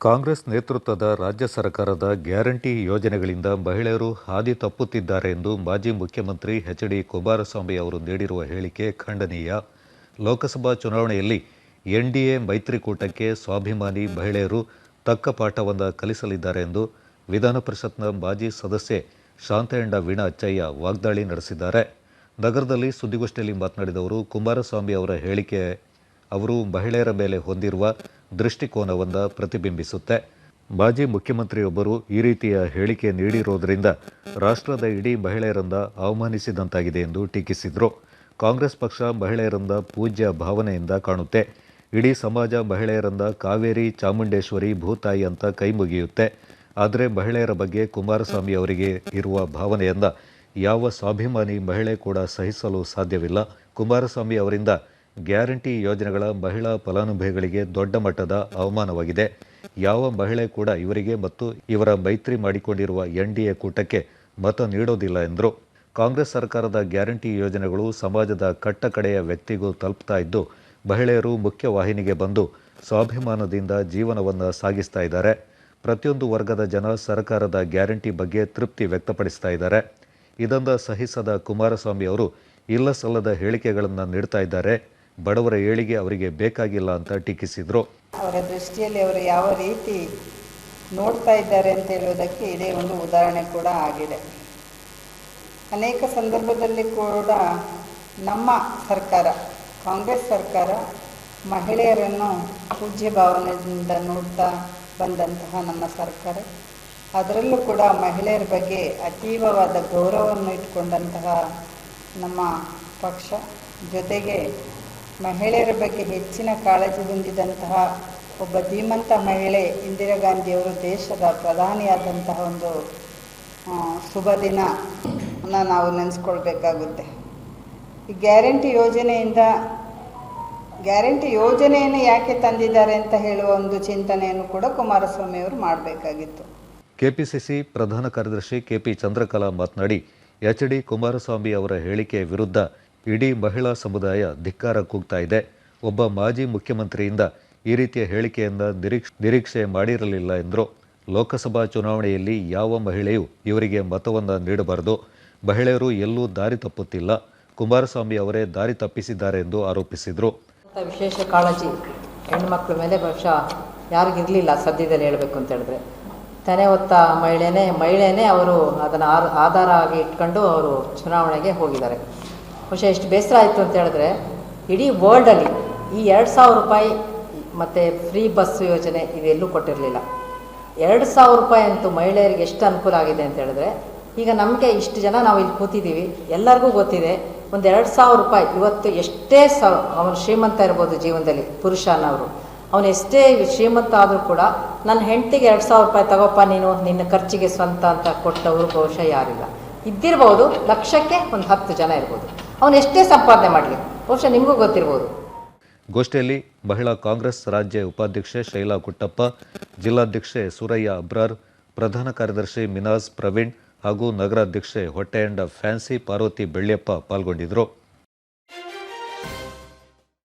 ಕಾಂಗ್ರೆಸ್ ನೇತೃತ್ವದ ರಾಜ್ಯ ಸರ್ಕಾರದ ಗ್ಯಾರಂಟಿ ಯೋಜನೆಗಳಿಂದ ಮಹಿಳೆಯರು ಹಾದಿ ತಪ್ಪುತ್ತಿದ್ದಾರೆ ಎಂದು ಮಾಜಿ ಮುಖ್ಯಮಂತ್ರಿ ಎಚ್ ಡಿ ಕುಮಾರಸ್ವಾಮಿ ಅವರು ನೀಡಿರುವ ಹೇಳಿಕೆ ಖಂಡನೀಯ. ಲೋಕಸಭಾ ಚುನಾವಣೆಯಲ್ಲಿ ಎನ್ಡಿಎ ಮೈತ್ರಿಕೂಟಕ್ಕೆ ಸ್ವಾಭಿಮಾನಿ ಮಹಿಳೆಯರು ತಕ್ಕ ಪಾಠವನ್ನು ಕಲಿಸಲಿದ್ದಾರೆ ಎಂದು ವಿಧಾನ ಪರಿಷತ್ನ ಮಾಜಿ ಸದಸ್ಯೆ ಶಾಂತಯಂಡ ವೀಣಾ ಅಚ್ಚಯ್ಯ ವಾಗ್ದಾಳಿ ನಡೆಸಿದ್ದಾರೆ. ನಗರದಲ್ಲಿ ಸುದ್ದಿಗೋಷ್ಠಿಯಲ್ಲಿ ಮಾತನಾಡಿದ ಅವರು, ಕುಮಾರಸ್ವಾಮಿ ಅವರ ಹೇಳಿಕೆ ಅವರು ಮಹಿಳೆಯರ ಮೇಲೆ ಹೊಂದಿರುವ ದೃಷ್ಟಿಕೋನವನ್ನು ಪ್ರತಿಬಿಂಬಿಸುತ್ತೆ. ಮಾಜಿ ಮುಖ್ಯಮಂತ್ರಿಯೊಬ್ಬರು ಈ ರೀತಿಯ ಹೇಳಿಕೆ ನೀಡಿರೋದರಿಂದ ರಾಷ್ಟ್ರದ ಇಡೀ ಮಹಿಳೆಯರನ್ನ ಅವಮಾನಿಸಿದಂತಾಗಿದೆ ಎಂದು ಟೀಕಿಸಿದರು. ಕಾಂಗ್ರೆಸ್ ಪಕ್ಷ ಮಹಿಳೆಯರಂದ ಪೂಜ್ಯ ಭಾವನೆಯಿಂದ ಕಾಣುತ್ತೆ. ಇಡೀ ಸಮಾಜ ಮಹಿಳೆಯರಂದ ಕಾವೇರಿ, ಚಾಮುಂಡೇಶ್ವರಿ, ಭೂತಾಯಿ ಅಂತ ಕೈ ಮುಗಿಯುತ್ತೆ. ಆದರೆ ಮಹಿಳೆಯರ ಬಗ್ಗೆ ಕುಮಾರಸ್ವಾಮಿ ಅವರಿಗೆ ಇರುವ ಭಾವನೆಯಿಂದ ಯಾವ ಸ್ವಾಭಿಮಾನಿ ಮಹಿಳೆ ಕೂಡ ಸಹಿಸಲು ಸಾಧ್ಯವಿಲ್ಲ. ಕುಮಾರಸ್ವಾಮಿ ಅವರಿಂದ ಗ್ಯಾರಂಟಿ ಯೋಜನೆಗಳ ಮಹಿಳಾ ಫಲಾನುಭವಿಗಳಿಗೆ ದೊಡ್ಡ ಮಟ್ಟದ ಅವಮಾನವಾಗಿದೆ. ಯಾವ ಮಹಿಳೆ ಕೂಡ ಇವರಿಗೆ ಮತ್ತು ಇವರ ಮೈತ್ರಿ ಮಾಡಿಕೊಂಡಿರುವ ಎನ್ಡಿಎ ಕೂಟಕ್ಕೆ ಮತ ನೀಡೋದಿಲ್ಲ ಎಂದರು. ಕಾಂಗ್ರೆಸ್ ಸರ್ಕಾರದ ಗ್ಯಾರಂಟಿ ಯೋಜನೆಗಳು ಸಮಾಜದ ಕಟ್ಟ ಕಡೆಯ ವ್ಯಕ್ತಿಗೂ ತಲುಪ್ತಾ ಇದ್ದು, ಮಹಿಳೆಯರು ಮುಖ್ಯವಾಹಿನಿಗೆ ಬಂದು ಸ್ವಾಭಿಮಾನದಿಂದ ಜೀವನವನ್ನು ಸಾಗಿಸ್ತಾ ಇದ್ದಾರೆ. ಪ್ರತಿಯೊಂದು ವರ್ಗದ ಜನ ಸರ್ಕಾರದ ಗ್ಯಾರಂಟಿ ಬಗ್ಗೆ ತೃಪ್ತಿ ವ್ಯಕ್ತಪಡಿಸ್ತಾ ಇದ್ದಾರೆ. ಇದನ್ನು ಸಹಿಸದ ಕುಮಾರಸ್ವಾಮಿ ಅವರು ಇಲ್ಲ ಸಲ್ಲದ ಹೇಳಿಕೆಗಳನ್ನು ನೀಡ್ತಾ ಇದ್ದಾರೆ. ಬಡವರ ಏಳಿಗೆ ಅವರಿಗೆ ಬೇಕಾಗಿಲ್ಲ ಅಂತ ಟೀಕಿಸಿದರು. ಅವರ ದೃಷ್ಟಿಯಲ್ಲಿ ಅವರು ಯಾವ ರೀತಿ ನೋಡ್ತಾ ಇದ್ದಾರೆ ಅಂತ ಹೇಳುವುದಕ್ಕೆ ಇದೇ ಒಂದು ಉದಾಹರಣೆ ಕೂಡ ಆಗಿದೆ. ಅನೇಕ ಸಂದರ್ಭದಲ್ಲಿ ಕೂಡ ನಮ್ಮ ಸರ್ಕಾರ, ಕಾಂಗ್ರೆಸ್ ಸರ್ಕಾರ ಮಹಿಳೆಯರನ್ನು ಪೂಜ್ಯ ಭಾವನೆಯಿಂದ ನೋಡ್ತಾ ಬಂದಂತಹ ನಮ್ಮ ಸರ್ಕಾರ. ಅದರಲ್ಲೂ ಕೂಡ ಮಹಿಳೆಯರ ಬಗ್ಗೆ ಅತೀವವಾದ ಗೌರವವನ್ನು ಇಟ್ಕೊಂಡಂತಹ ನಮ್ಮ ಪಕ್ಷ ಜೊತೆಗೆ ಮಹಿಳೆಯರ ಬಗ್ಗೆ ಹೆಚ್ಚಿನ ಕಾಳಜಿ ಹೊಂದಿದಂತಹ ಒಬ್ಬ ಧೀಮಂತ ಮಹಿಳೆ ಇಂದಿರಾ ಗಾಂಧಿಯವರು ದೇಶದ ಪ್ರಧಾನಿಯಾದಂತಹ ಒಂದು ಶುಭ ದಿನ ನಾವು ನೆನೆಸ್ಕೊಳ್ಬೇಕಾಗುತ್ತೆ. ಈ ಗ್ಯಾರಂಟಿ ಯೋಜನೆಯಿಂದ, ಗ್ಯಾರಂಟಿ ಯೋಜನೆಯನ್ನು ಯಾಕೆ ತಂದಿದ್ದಾರೆ ಅಂತ ಹೇಳುವ ಒಂದು ಚಿಂತನೆಯನ್ನು ಕೂಡ ಕುಮಾರಸ್ವಾಮಿ ಅವರು ಮಾಡಬೇಕಾಗಿತ್ತು. ಕೆಪಿಸಿಸಿ ಪ್ರಧಾನ ಕಾರ್ಯದರ್ಶಿ ಕೆಪಿ ಚಂದ್ರಕಲಾ ಮಾತನಾಡಿ, ಎಚ್ ಡಿ ಕುಮಾರಸ್ವಾಮಿ ಅವರ ಹೇಳಿಕೆ ವಿರುದ್ಧ ಇಡೀ ಮಹಿಳಾ ಸಮುದಾಯ ಧಿಕ್ಕಾರ ಕೂಗ್ತಾ ಇದೆ. ಒಬ್ಬ ಮಾಜಿ ಮುಖ್ಯಮಂತ್ರಿಯಿಂದ ಈ ರೀತಿಯ ಹೇಳಿಕೆಯಿಂದ ನಿರೀಕ್ಷೆ ನಿರೀಕ್ಷೆ ಮಾಡಿರಲಿಲ್ಲ ಎಂದರು ಲೋಕಸಭಾ ಚುನಾವಣೆಯಲ್ಲಿ ಯಾವ ಮಹಿಳೆಯೂ ಇವರಿಗೆ ಮತವನ್ನು ನೀಡಬಾರದು, ಮಹಿಳೆಯರು ಎಲ್ಲೂ ದಾರಿ ತಪ್ಪುತ್ತಿಲ್ಲ, ಕುಮಾರಸ್ವಾಮಿ ಅವರೇ ದಾರಿ ತಪ್ಪಿಸಿದ್ದಾರೆ ಎಂದು ಆರೋಪಿಸಿದರು. ವಿಶೇಷ ಕಾಳಜಿ ಹೆಣ್ಮಕ್ಳ ಮೇಲೆ ಬಹುಶಃ ಯಾರಿಗಿರಲಿಲ್ಲ ಸದ್ಯದಲ್ಲಿ ಹೇಳಬೇಕು ಅಂತ ಹೇಳಿದ್ರೆ. ತನೇ ಹೊತ್ತ ಮಹಿಳೆನೇ ಮಹಿಳೆನೇ ಅವರು ಅದನ್ನು ಆಧಾರ ಆಗಿ ಇಟ್ಕೊಂಡು ಅವರು ಚುನಾವಣೆಗೆ ಹೋಗಿದ್ದಾರೆ. ಬಹುಶಃ ಎಷ್ಟು ಬೇಸರ ಆಯಿತು ಅಂತ ಹೇಳಿದ್ರೆ, ಇಡೀ ವರ್ಲ್ಡಲ್ಲಿ ಈ ಎರಡು ಸಾವಿರ ರೂಪಾಯಿ ಮತ್ತು ಫ್ರೀ ಬಸ್ ಯೋಜನೆ ಇದೆಲ್ಲೂ ಕೊಟ್ಟಿರಲಿಲ್ಲ. ಎರಡು ಸಾವಿರ ರೂಪಾಯಿ ಅಂತೂ ಮಹಿಳೆಯರಿಗೆ ಎಷ್ಟು ಅನುಕೂಲ ಆಗಿದೆ ಅಂತ ಹೇಳಿದ್ರೆ, ಈಗ ನಮಗೆ ಇಷ್ಟು ಜನ ನಾವು ಇಲ್ಲಿ ಕೂತಿದ್ದೀವಿ, ಎಲ್ಲರಿಗೂ ಗೊತ್ತಿದೆ, ಒಂದು ಎರಡು ಸಾವಿರ ರೂಪಾಯಿ ಇವತ್ತು ಎಷ್ಟೇ ಸ, ಅವನು ಶ್ರೀಮಂತ ಇರ್ಬೋದು ಜೀವನದಲ್ಲಿ, ಪುರುಷ ಅನ್ನೋರು, ಅವನು ಎಷ್ಟೇ ಶ್ರೀಮಂತ ಆದರೂ ಕೂಡ ನನ್ನ ಹೆಂಡತಿಗೆ ಎರಡು ಸಾವಿರ ರೂಪಾಯಿ ತಗೋಪ್ಪ ನೀನು, ನಿನ್ನ ಖರ್ಚಿಗೆ ಸ್ವಂತ ಅಂತ ಕೊಟ್ಟವರು ಬಹುಶಃ ಯಾರಿಲ್ಲ. ಇದ್ದಿರ್ಬೋದು ಲಕ್ಷಕ್ಕೆ ಒಂದು ಹತ್ತು ಜನ ಇರ್ಬೋದು. ಅವನು ಎಷ್ಟೇ ಸಂಪಾದನೆ ಮಾಡಲಿ, ಬಹುಶಃ ನಿಮಗೂ ಗೊತ್ತಿರ್ಬೋದು. ಗೋಷ್ಠಿಯಲ್ಲಿ ಮಹಿಳಾ ಕಾಂಗ್ರೆಸ್ ರಾಜ್ಯ ಉಪಾಧ್ಯಕ್ಷೆ ಶೈಲಾ ಕುಟ್ಟಪ್ಪ, ಜಿಲ್ಲಾಧ್ಯಕ್ಷೆ ಸುರಯ್ಯ ಅಬ್ರಾರ್, ಪ್ರಧಾನ ಕಾರ್ಯದರ್ಶಿ ಮಿನಾಜ್ ಪ್ರವೀಣ್ ಹಾಗೂ ನಗರಾಧ್ಯಕ್ಷೆ ಹೊಟ್ಟೆಯಂಡ ಫ್ಯಾನ್ಸಿ ಪಾರ್ವತಿ ಬೆಳ್ಳಿಯಪ್ಪ ಪಾಲ್ಗೊಂಡಿದ್ದರು.